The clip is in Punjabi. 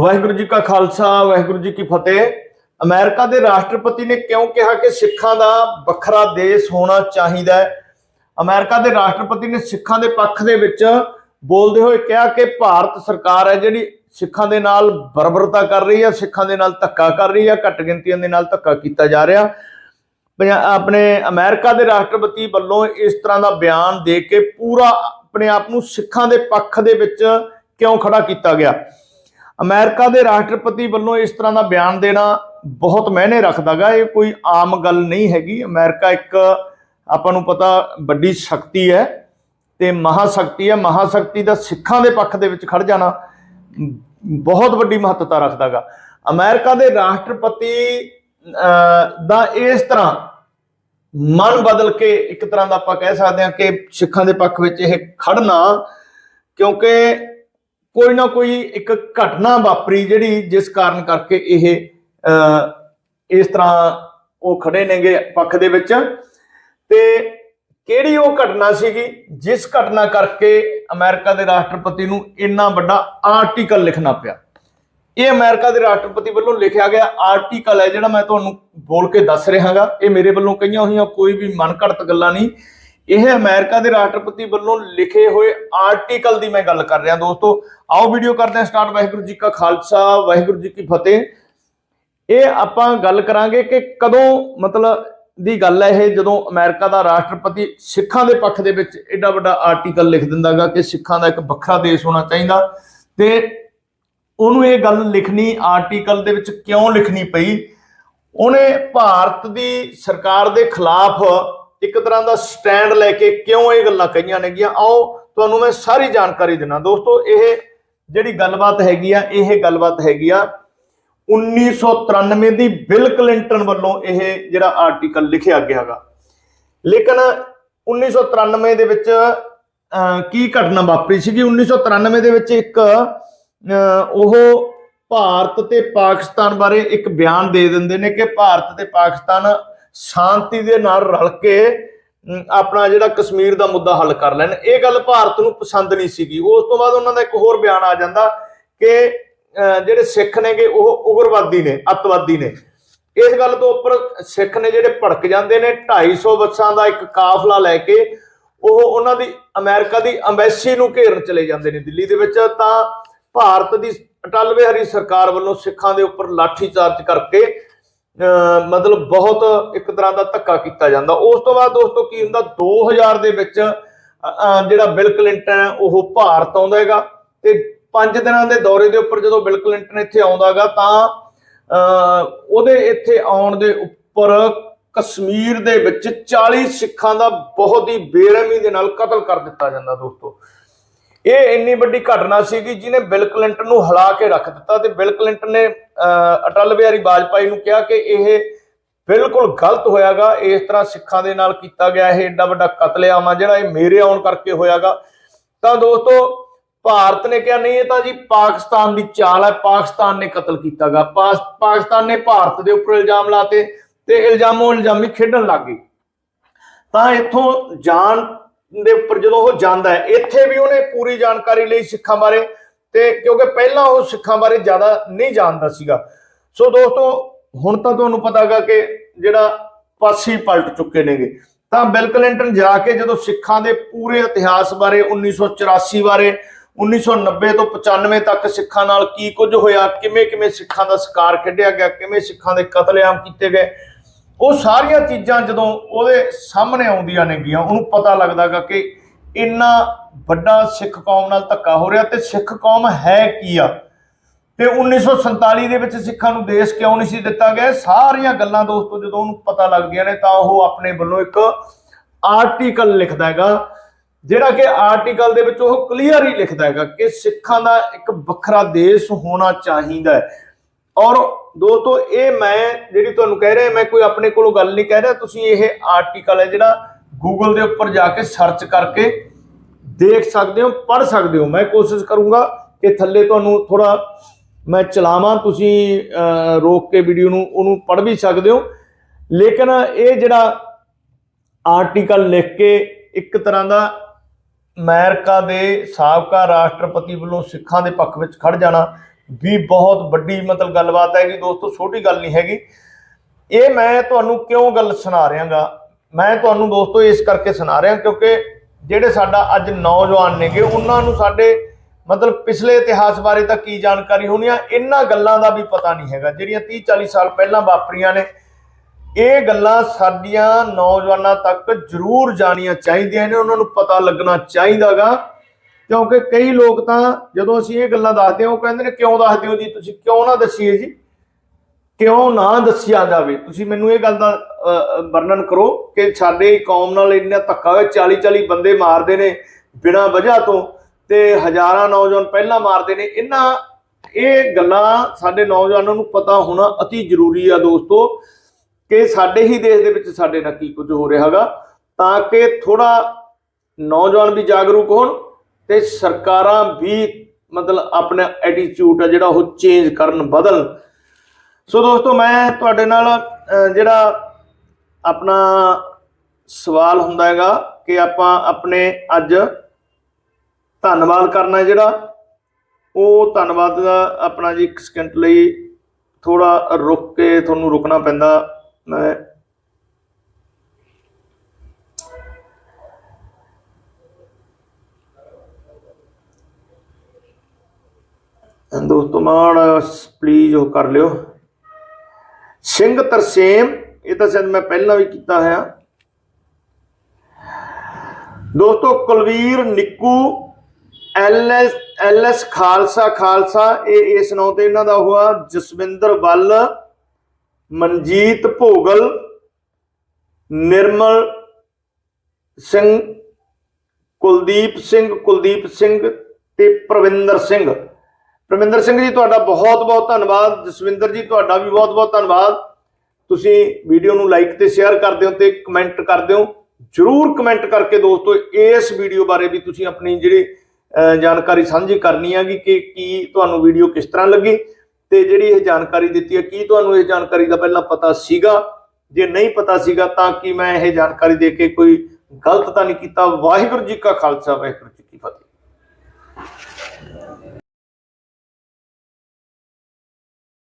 ਵਾਹਿਗੁਰੂ ਜੀ ਕਾ ਖਾਲਸਾ, ਵਾਹਿਗੁਰੂ ਜੀ ਕੀ ਫਤਿਹ। ਅਮਰੀਕਾ ਦੇ ਰਾਸ਼ਟਰਪਤੀ ਨੇ ਕਿਉਂ ਕਿਹਾ ਕਿ ਸਿੱਖਾਂ ਦਾ ਵੱਖਰਾ ਦੇਸ਼ ਹੋਣਾ ਚਾਹੀਦਾ ਹੈ? ਅਮਰੀਕਾ ਦੇ ਰਾਸ਼ਟਰਪਤੀ ਨੇ ਸਿੱਖਾਂ ਦੇ ਪੱਖ ਦੇ ਵਿੱਚ ਬੋਲਦੇ ਹੋਏ ਕਿਹਾ ਕਿ ਭਾਰਤ ਸਰਕਾਰ ਹੈ ਜਿਹੜੀ ਸਿੱਖਾਂ ਦੇ ਨਾਲ ਬਰਬਰਤਾ ਕਰ ਰਹੀ ਹੈ, ਸਿੱਖਾਂ ਦੇ ਨਾਲ ਧੱਕਾ ਕਰ ਰਹੀ ਹੈ, ਘੱਟ ਗਿਣਤੀਆਂ ਦੇ ਨਾਲ ਧੱਕਾ ਕੀਤਾ ਜਾ ਰਿਹਾ। ਪੰਜਾ- ਆਪਣੇ ਅਮਰੀਕਾ ਦੇ ਰਾਸ਼ਟਰਪਤੀ ਵੱਲੋਂ ਇਸ ਤਰ੍ਹਾਂ ਦਾ ਬਿਆਨ ਦੇ ਕੇ ਪੂਰਾ ਆਪਣੇ ਆਪ ਨੂੰ ਸਿੱਖਾਂ ਦੇ ਪੱਖ ਦੇ ਵਿੱਚ ਕਿਉਂ ਖੜਾ ਕੀਤਾ ਗਿਆ? ਅਮਰੀਕਾ ਦੇ ਰਾਸ਼ਟਰਪਤੀ ਵੱਲੋਂ ਇਸ ਤਰ੍ਹਾਂ ਦਾ ਬਿਆਨ ਦੇਣਾ ਬਹੁਤ ਮਾਇਨੇ ਰੱਖਦਾਗਾ। ਇਹ ਕੋਈ ਆਮ ਗੱਲ ਨਹੀਂ ਹੈਗੀ। ਅਮਰੀਕਾ ਇੱਕ ਆਪਾਂ ਨੂੰ ਪਤਾ ਵੱਡੀ ਸ਼ਕਤੀ ਹੈ ਤੇ ਮਹਾਸ਼ਕਤੀ ਹੈ। ਮਹਾਸ਼ਕਤੀ ਦਾ ਸਿੱਖਾਂ ਦੇ ਪੱਖ ਦੇ ਵਿੱਚ ਖੜ ਜਾਣਾ ਬਹੁਤ ਵੱਡੀ ਮਹੱਤਤਾ ਰੱਖਦਾਗਾ। ਅਮਰੀਕਾ ਦੇ ਰਾਸ਼ਟਰਪਤੀ ਅਹ, ਦਾ ਇਸ ਤਰ੍ਹਾਂ ਮਨ ਬਦਲ ਕੇ ਇੱਕ ਤਰ੍ਹਾਂ ਦਾ ਆਪਾਂ ਕਹਿ ਸਕਦੇ ਹਾਂ ਕਿ ਸਿੱਖਾਂ ਦੇ ਪੱਖ ਵਿੱਚ ਇਹ ਖੜਨਾ ਕਿਉਂਕਿ ਕੋਈ ਨਾ ਕੋਈ ਇੱਕ ਘਟਨਾ ਵਾਪਰੀ ਜਿਹੜੀ ਜਿਸ ਕਾਰਨ ਕਰਕੇ ਇਹ ਅਹ, ਇਸ ਤਰ੍ਹਾਂ ਉਹ ਖੜੇ ਨੇਗੇ ਪੱਖ ਦੇ ਵਿੱਚ। ਤੇ ਕਿਹੜੀ ਉਹ ਘਟਨਾ ਸੀਗੀ ਜਿਸ ਘਟਨਾ ਕਰਕੇ ਅਮਰੀਕਾ ਦੇ ਰਾਸ਼ਟਰਪਤੀ ਨੂੰ ਇੰਨਾ ਵੱਡਾ ਆਰਟੀਕਲ ਲਿਖਣਾ ਪਿਆ? ਇਹ ਅਮਰੀਕਾ ਦੇ ਰਾਸ਼ਟਰਪਤੀ ਵੱਲੋਂ ਲਿਖਿਆ ਗਿਆ ਆਰਟੀਕਲ ਹੈ ਜਿਹੜਾ ਮੈਂ ਤੁਹਾਨੂੰ ਬੋਲ ਕੇ ਦੱਸ ਰਿਹਾਗਾ। ਇਹ ਮੇਰੇ ਵੱਲੋਂ ਕਹੀਆਂ ਹੋਈਆਂ ਕੋਈ ਵੀ ਮਨ ਘੜਤ ਗੱਲਾਂ ਨਹੀਂ। ਇਹ ਅਮਰੀਕਾ ਦੇ ਰਾਸ਼ਟਰਪਤੀ ਵੱਲੋਂ ਲਿਖੇ ਹੋਏ ਆਰਟੀਕਲ ਦੀ ਮੈਂ ਗੱਲ ਕਰ ਰਿਹਾ ਦੋਸਤੋ। ਆਓ ਵੀਡੀਓ ਕਰਦੇ ਹਾਂ ਸਟਾਰਟ ਵਾਹਿਗੁਰੂ ਜੀ ਕਾ ਖਾਲਸਾ, ਵਾਹਿਗੁਰੂ ਜੀ ਕੀ ਫਤਿਹ। ਇਹ ਆਪਾਂ ਗੱਲ ਕਰਾਂਗੇ ਕਿ ਕਦੋਂ ਮਤਲਬ ਦੀ ਗੱਲ ਹੈ ਇਹ, ਜਦੋਂ ਅਮਰੀਕਾ ਦਾ ਰਾਸ਼ਟਰਪਤੀ ਸਿੱਖਾਂ ਦੇ ਪੱਖ ਦੇ ਵਿੱਚ ਐਡਾ ਵੱਡਾ ਆਰਟੀਕਲ ਲਿਖ ਦਿੰਦਾਗਾ ਕਿ ਸਿੱਖਾਂ ਦਾ ਇੱਕ ਵੱਖਰਾ ਦੇਸ਼ ਹੋਣਾ ਚਾਹੀਦਾ। ਤੇ ਉਹਨੂੰ ਇਹ ਗੱਲ ਲਿਖਣੀ, ਆਰਟੀਕਲ ਦੇ ਵਿੱਚ ਕਿਉਂ ਲਿਖਣੀ ਪਈ? ਉਹਨੇ ਭਾਰਤ ਦੀ ਸਰਕਾਰ ਦੇ ਖਿਲਾਫ ਇੱਕ ਤਰ੍ਹਾਂ ਦਾ ਸਟੈਂਡ ਲੈ ਕੇ ਕਿਉਂ ਇਹ ਗੱਲਾਂ ਕਹੀਆਂ ਨੇਗੀਆਂ? ਆਓ ਤੁਹਾਨੂੰ ਮੈਂ ਸਾਰੀ ਜਾਣਕਾਰੀ ਦਿੰਦਾ। ਦੋਸਤੋ ਇਹ ਜਿਹੜੀ ਗੱਲਬਾਤ ਹੈਗੀ ਆ ਇਹ ਗੱਲਬਾਤ ਹੈਗੀ ਆ 1993 ਦੀ ਬਿਲ ਕਲਿੰਟਨ ਵੱਲੋਂ ਇਹ ਜਿਹੜਾ ਆਰਟੀਕਲ ਲਿਖਿਆ ਗਿਆ ਹੈਗਾ। ਲੇਕਿਨ 1993 ਦੇ ਵਿੱਚ ਅਹ, ਕੀ ਘਟਨਾ ਵਾਪਰੀ ਸੀਗੀ? 1993 ਦੇ ਵਿੱਚ ਇੱਕ ਉਹ ਭਾਰਤ ਤੇ ਪਾਕਿਸਤਾਨ ਬਾਰੇ ਇੱਕ ਬਿਆਨ ਦੇ ਦਿੰਦੇ ਨੇ ਕਿ ਭਾਰਤ ਤੇ ਪਾਕਿਸਤਾਨ ਸ਼ਾਂਤੀ ਦੇ ਨਾਲ ਰਲ ਕੇ ਆਪਣਾ ਜਿਹੜਾ ਕਸ਼ਮੀਰ ਦਾ ਮੁੱਦਾ ਹੱਲ ਕਰ ਲੈਣ। ਇਹ ਗੱਲ ਭਾਰਤ ਨੂੰ ਪਸੰਦ ਨਹੀਂ ਸੀਗੀ। ਉਸ ਤੋਂ ਬਾਅਦ ਉਹਨਾਂ ਦਾ ਇੱਕ ਹੋਰ ਬਿਆਨ ਆ ਜਾਂਦਾ ਕਿ ਜਿਹੜੇ ਸਿੱਖ ਨੇਗੇ, ਉਹ ਉਗਰਵਾਦੀ ਨੇ, ਅੱਤਵਾਦੀ ਨੇ। ਇਸ ਗੱਲ ਤੋਂ ਉੱਪਰ ਸਿੱਖ ਨੇ ਜਿਹੜੇ ਭੜਕ ਜਾਂਦੇ ਨੇ 250 ਬੱਸਾਂ ਦਾ ਇੱਕ ਕਾਫਲਾ ਲੈ ਕੇ, ਉਹ ਉਹਨਾਂ ਦੀ, ਅਮਰੀਕਾ ਦੀ ਐਮਬੈਸੀ ਨੂੰ ਘੇਰਨ ਚਲੇ ਜਾਂਦੇ ਨੇ ਦਿੱਲੀ ਦੇ ਵਿੱਚ। ਤਾਂ ਭਾਰਤ ਦੀ ਅਟਲ ਬਿਹਾਰੀ ਸਰਕਾਰ ਵੱਲੋਂ ਸਿੱਖਾਂ ਦੇ ਉੱਪਰ ਲਾਠੀ ਚਾਰਜ ਕਰਕੇ ਮਤਲਬ ਬਹੁਤ ਇੱਕ ਤਰ੍ਹਾਂ ਦਾ ਧੱਕਾ ਕੀਤਾ ਜਾਂਦਾ। ਉਸ ਤੋਂ ਬਾਅਦ ਦੋਸਤੋ ਕੀ ਹੁੰਦਾ 2000 ਦੇ ਵਿੱਚ ਜਿਹੜਾ ਬਿਲ ਕਲਿੰਟਨ ਹੈ ਉਹ ਭਾਰਤ ਆਉਂਦਾ ਹੈਗਾ ਤੇ 5 ਦਿਨਾਂ ਦੇ ਦੌਰੇ ਦੇ ਉੱਪਰ ਜਦੋਂ ਬਿਲ ਕਲਿੰਟਨ ਇੱਥੇ ਆਉਂਦਾਗਾ ਤਾਂ ਅ, ਉਹਦੇ ਇੱਥੇ ਆਉਣ ਦੇ ਉੱਪਰ ਕਸ਼ਮੀਰ ਦੇ ਵਿੱਚ 40 ਸਿੱਖਾਂ ਦਾ ਬਹੁਤ ਹੀ ਬੇਰਹਿਮੀ ਦੇ ਨਾਲ ਕਤਲ ਕਰ ਦਿੱਤਾ ਜਾਂਦਾ ਦੋਸਤੋ। ਇਹ ਇੰਨੀ ਵੱਡੀ ਘਟਨਾ ਸੀਗੀ ਜਿਹਨੇ ਬਿਲ ਕਲਿੰਟਨ ਨੂੰ ਹਲਾ ਕੇ ਰੱਖ ਦਿੱਤਾ ਤੇ ਬਿਲ ਕਲਿੰਟਨ ਨੇ ਅਟਲ ਬਿਹਾਰੀ ਵਾਜਪਾਈ ਨੂੰ ਕਿਹਾ ਕਿ ਇਹ ਬਿਲਕੁਲ ਗਲਤ ਹੋਇਆਗਾ, ਇਸ ਤਰ੍ਹਾਂ ਸਿੱਖਾਂ ਦੇ ਨਾਲ ਕੀਤਾ ਗਿਆ, ਇਹ ਏਡਾ ਵੱਡਾ ਕਤਲੇਆਮ ਆ ਜਿਹੜਾ ਇਹ ਮੇਰੇ ਆਉਣ ਕਰਕੇ ਹੋਇਆਗਾ। ਤਾਂ ਦੋਸਤੋ, ਭਾਰਤ ਨੇ ਕਿਹਾ, ਨਹੀਂ, ਇਹ ਤਾਂ ਜੀ ਪਾਕਿਸਤਾਨ ਦੀ ਚਾਲ ਹੈ ਪਾਕਿਸਤਾਨ ਨੇ ਕਤਲ ਕੀਤਾਗਾ। ਪਾਕਿਸਤਾਨ ਨੇ ਭਾਰਤ ਦੇ ਉੱਪਰ ਇਲਜ਼ਾਮ ਲਾਤੇ ਤੇ ਇਲਜ਼ਾਮੋਂ ਇਲਜ਼ਾਮੀ ਖੇਡਣ ਲੱਗ ਗਈ ਤਾਂ ਇੱਥੋਂ ਜਾਣ ਦੇ ਉੱਪਰ ਜਦੋਂ ਉਹ ਜਾਂਦਾ ਹੈ, ਇੱਥੇ ਵੀ ਉਹਨੇ ਪੂਰੀ ਜਾਣਕਾਰੀ ਲਈ ਸਿੱਖਾਂ ਬਾਰੇ ਤੇ ਕਿਉਂਕਿ ਪਹਿਲਾਂ ਉਹ ਸਿੱਖਾਂ ਬਾਰੇ ਜ਼ਿਆਦਾ ਨਹੀਂ ਜਾਣਦਾ ਸੀਗਾ। ਸੋ ਦੋਸਤੋ, ਹੁਣ ਤਾਂ ਤੁਹਾਨੂੰ ਪਤਾਗਾ ਕਿ ਜਿਹੜਾ ਪਾਸੀ ਪਲਟ ਚੁੱਕੇ ਨੇਗੇ। ਤਾਂ ਬਿਲ ਕਲਿੰਟਨ ਜਾ ਕੇ ਜਦੋਂ ਸਿੱਖਾਂ ਦੇ ਪੂਰੇ ਇਤਿਹਾਸ ਬਾਰੇ 1984 ਬਾਰੇ 1990 ਤੋਂ 95 ਤੱਕ ਸਿੱਖਾਂ ਨਾਲ ਕੀ ਕੁਝ ਹੋਇਆ ਕਿਵੇਂ ਕਿਵੇਂ ਸਿੱਖਾਂ ਦਾ ਸ਼ਿਕਾਰ ਖੇਡਿਆ ਗਿਆ, ਕਿਵੇਂ ਸਿੱਖਾਂ ਦੇ ਕਤਲੇਆਮ ਕੀਤੇ ਗਏ ਉਹ ਸਾਰੀਆਂ ਚੀਜ਼ਾਂ ਜਦੋਂ ਉਹਦੇ ਸਾਹਮਣੇ ਆਉਂਦੀਆਂ ਨੇਗੀਆਂ ਉਹਨੂੰ ਪਤਾ ਲੱਗਦਾਗਾ ਕਿ ਇੰਨਾ ਵੱਡਾ ਸਿੱਖ ਕੌਮ ਨਾਲ ਧੱਕਾ ਹੋ ਰਿਹਾ ਤੇ ਸਿੱਖ ਕੌਮ ਹੈ ਕੀ ਆ? ਤੇ 1947 ਦੇ ਵਿੱਚ ਸਿੱਖਾਂ ਨੂੰ ਦੇਸ਼ ਕਿਉਂ ਨਹੀਂ ਸੀ ਦਿੱਤਾ ਗਿਆ? ਸਾਰੀਆਂ ਗੱਲਾਂ ਦੋਸਤੋ ਜਦੋਂ ਉਹਨੂੰ ਪਤਾ ਲੱਗਦੀਆਂ ਨੇ ਤਾਂ ਉਹ ਆਪਣੇ ਵੱਲੋਂ ਇੱਕ ਆਰਟੀਕਲ ਲਿਖਦਾ ਹੈਗਾ, ਜਿਹੜਾ ਕਿ ਆਰਟੀਕਲ ਦੇ ਵਿੱਚ ਉਹ ਕਲੀਅਰ ਹੀ ਲਿਖਦਾ ਹੈਗਾ ਕਿ ਸਿੱਖਾਂ ਦਾ ਇੱਕ ਵੱਖਰਾ ਦੇਸ਼ ਹੋਣਾ ਚਾਹੀਦਾ ਹੈ। ਔਰ ਦੋਸਤੋ ਇਹ ਮੈਂ ਜਿਹੜੀ ਤੁਹਾਨੂੰ ਕਹਿ ਰਿਹਾ ਮੈਂ ਕੋਈ ਆਪਣੇ ਕੋਲੋਂ ਗੱਲ ਨਹੀਂ ਕਹਿ ਰਿਹਾ। ਤੁਸੀਂ ਇਹ ਆਰਟੀਕਲ ਹੈ ਜਿਹੜਾ ਗੂਗਲ ਦੇ ਉੱਪਰ ਜਾ ਕੇ ਸਰਚ ਕਰਕੇ ਦੇਖ ਸਕਦੇ ਹੋ ਪੜ੍ਹ ਸਕਦੇ ਹੋ। ਮੈਂ ਕੋਸ਼ਿਸ਼ ਕਰੂੰਗਾ ਕਿ ਥੱਲੇ ਤੁਹਾਨੂੰ ਥੋੜਾ ਮੈਂ ਚਲਾਵਾਂ ਤੁਸੀਂ ਅਹ, ਰੋਕ ਕੇ ਵੀਡੀਓ ਨੂੰ ਉਹਨੂੰ ਪੜ੍ਹ ਵੀ ਸਕਦੇ ਹੋ। ਲੇਕਿਨ ਇਹ ਜਿਹੜਾ ਆਰਟੀਕਲ ਲਿਖ ਕੇ ਇੱਕ ਤਰ੍ਹਾਂ ਦਾ ਅਮਰੀਕਾ ਦੇ ਸਾਬਕਾ ਰਾਸ਼ਟਰਪਤੀ ਵੱਲੋਂ ਸਿੱਖਾਂ ਦੇ ਪੱਖ ਵਿੱਚ ਖੜ ਜਾਣਾ ਵੀ ਬਹੁਤ ਵੱਡੀ ਮਤਲਬ ਗੱਲਬਾਤ ਹੈਗੀ, ਦੋਸਤੋ, ਛੋਟੀ ਗੱਲ ਨਹੀਂ ਹੈਗੀ। ਇਹ ਮੈਂ ਤੁਹਾਨੂੰ ਕਿਉਂ ਗੱਲ ਸੁਣਾ ਰਿਹਾਗਾ? ਮੈਂ ਤੁਹਾਨੂੰ ਦੋਸਤੋ ਇਸ ਕਰਕੇ ਸੁਣਾ ਰਿਹਾ ਕਿਉਂਕਿ ਜਿਹੜੇ ਸਾਡਾ ਅੱਜ ਨੌਜਵਾਨ ਨੇਗੇ, ਉਹਨਾਂ ਨੂੰ ਸਾਡੇ ਮਤਲਬ ਪਿਛਲੇ ਇਤਿਹਾਸ ਬਾਰੇ ਤਾਂ ਕੀ ਜਾਣਕਾਰੀ ਹੋਣੀ ਆ, ਇਹਨਾਂ ਗੱਲਾਂ ਦਾ ਵੀ ਪਤਾ ਨਹੀਂ ਹੈਗਾ। ਜਿਹੜੀਆਂ 30 40 ਸਾਲ ਪਹਿਲਾਂ ਵਾਪਰੀਆਂ ਨੇ, ਇਹ ਗੱਲਾਂ ਸਾਡੀਆਂ ਨੌਜਵਾਨਾਂ ਤੱਕ ਜ਼ਰੂਰ ਜਾਣੀਆਂ ਚਾਹੀਦੀਆਂ ਨੇ, ਉਹਨਾਂ ਨੂੰ ਪਤਾ ਲੱਗਣਾ ਚਾਹੀਦਾਗਾ। ਕਿਉਂਕਿ ਕਈ ਲੋਕ ਤਾਂ ਜਦੋਂ ਅਸੀਂ ਇਹ ਗੱਲਾਂ ਦੱਸਦੇ ਹਾਂ, ਉਹ ਕਹਿੰਦੇ ਨੇ, ਕਿਉਂ ਦੱਸਦੇ ਹੋ ਜੀ? ਤੁਸੀਂ ਕਿਉਂ ਨਾ ਦੱਸੀਏ ਜੀ? ਕਿਉਂ ਨਾ ਦੱਸਿਆ ਜਾਵੇ? ਤੁਸੀਂ ਮੈਨੂੰ ਇਹ ਗੱਲ ਦਾ ਵਰਣਨ ਕਰੋ ਕਿ ਸਾਡੇ ਕੌਮ ਨਾਲ ਇੰਨਾ ਧੱਕਾ ਹੋਇਆ 40 40 ਬੰਦੇ ਮਾਰਦੇ ਨੇ ਬਿਨਾਂ ਵਜ੍ਹਾ ਤੋਂ ਤੇ ਹਜ਼ਾਰਾਂ ਨੌਜਵਾਨ ਪਹਿਲਾਂ ਮਾਰਦੇ ਨੇ। ਇਹਨਾਂ, ਇਹ ਗੱਲਾਂ ਸਾਡੇ ਨੌਜਵਾਨਾਂ ਨੂੰ ਪਤਾ ਹੋਣਾ ਅਤੀ ਜ਼ਰੂਰੀ ਆ ਦੋਸਤੋ ਕਿ ਸਾਡੇ ਹੀ ਦੇਸ਼ ਦੇ ਵਿੱਚ ਸਾਡੇ ਨਾਲ ਕੀ ਕੁਝ ਹੋ ਰਿਹਾ ਹੈਗਾ, ਤਾਂ ਕਿ ਥੋੜਾ ਨੌਜਵਾਨ ਵੀ ਜਾਗਰੂਕ ਹੋਣ ਤੇ ਸਰਕਾਰਾਂ ਵੀ ਮਤਲਬ ਆਪਣਾ ਐਟੀਟਿਊਡ ਆ ਜਿਹੜਾ ਉਹ ਚੇਂਜ ਕਰਨ ਬਦਲਣ ਸੋ ਦੋਸਤੋ, ਮੈਂ ਤੁਹਾਡੇ ਨਾਲ ਜਿਹੜਾ ਆਪਣਾ ਸਵਾਲ ਹੁੰਦਾ ਹੈਗਾ ਕਿ ਆਪਾਂ ਆਪਣੇ ਅੱਜ ਧੰਨਵਾਦ ਕਰਨਾ ਜਿਹੜਾ, ਉਹ ਧੰਨਵਾਦ ਦਾ ਆਪਣਾ ਜੀ ਇੱਕ ਸਕਿੰਟ ਲਈ ਥੋੜਾ ਰੁਕ ਕੇ ਤੁਹਾਨੂੰ ਰੁਕਣਾ ਪੈਂਦਾ। ਮੈਂ ਦੋਸਤੋ ਮਾੜਾ ਪਲੀਜ਼ ਉਹ ਕਰ ਲਿਓ। ਸਿੰਘ ਤਰਸੇਮ, ਇਹ ਤਾਂ ਸ਼ਾਇਦ ਮੈਂ ਪਹਿਲਾਂ ਵੀ ਕੀਤਾ ਹੋਇਆ। ਦੋਸਤੋ, ਕੁਲਵੀਰ, ਨਿੱਕੂ, ਐਲਐਸ ਐਲਐਸ ਖਾਲਸਾ ਖਾਲਸਾ, ਇਹ ਇਸ ਨਾਂ ਤੇ ਇਹਨਾਂ ਦਾ ਹੋਆ ਜਸਵਿੰਦਰ ਵੱਲ, ਮਨਜੀਤ ਭੋਗਲ, ਨਿਰਮਲ ਸਿੰਘ, ਕੁਲਦੀਪ ਸਿੰਘ ਕੁਲਦੀਪ ਸਿੰਘ ਤੇ ਪ੍ਰਵਿੰਦਰ ਸਿੰਘ। ਪਰਮਿੰਦਰ ਸਿੰਘ ਜੀ, ਤੁਹਾਡਾ ਬਹੁਤ ਬਹੁਤ ਧੰਨਵਾਦ। ਜਸਵਿੰਦਰ ਜੀ, ਤੁਹਾਡਾ ਵੀ ਬਹੁਤ ਬਹੁਤ ਧੰਨਵਾਦ। ਤੁਸੀਂ ਵੀਡੀਓ ਨੂੰ ਲਾਈਕ ਤੇ ਸ਼ੇਅਰ ਕਰਦੇ ਹੋ ਤੇ ਕਮੈਂਟ ਕਰਦੇ ਹੋ ਜਰੂਰ ਕਮੈਂਟ ਕਰਕੇ ਦੋਸਤੋ, ਇਸ ਵੀਡੀਓ ਬਾਰੇ ਵੀ ਤੁਸੀਂ ਆਪਣੀ ਜਿਹੜੀ ਜਾਣਕਾਰੀ ਸਾਂਝੀ ਕਰਨੀ ਹੈਗੀ ਕਿ ਕੀ ਤੁਹਾਨੂੰ ਵੀਡੀਓ ਕਿਸ ਤਰ੍ਹਾਂ ਲੱਗੀ ਤੇ ਜਿਹੜੀ ਇਹ ਜਾਣਕਾਰੀ ਦਿੱਤੀ ਹੈ ਕੀ ਤੁਹਾਨੂੰ ਇਹ ਜਾਣਕਾਰੀ ਦਾ ਪਹਿਲਾਂ ਪਤਾ ਸੀਗਾ? ਜੇ ਨਹੀਂ ਪਤਾ ਸੀਗਾ ਤਾਂ ਕਿ ਮੈਂ ਇਹ ਜਾਣਕਾਰੀ ਦੇ ਕੇ ਕੋਈ ਗਲਤ ਤਾਂ ਨਹੀਂ ਕੀਤਾ? ਵਾਹਿਗੁਰੂ ਜੀ ਕਾ ਖਾਲਸਾ, ਵਾਹਿਗੁਰੂ ਜੀ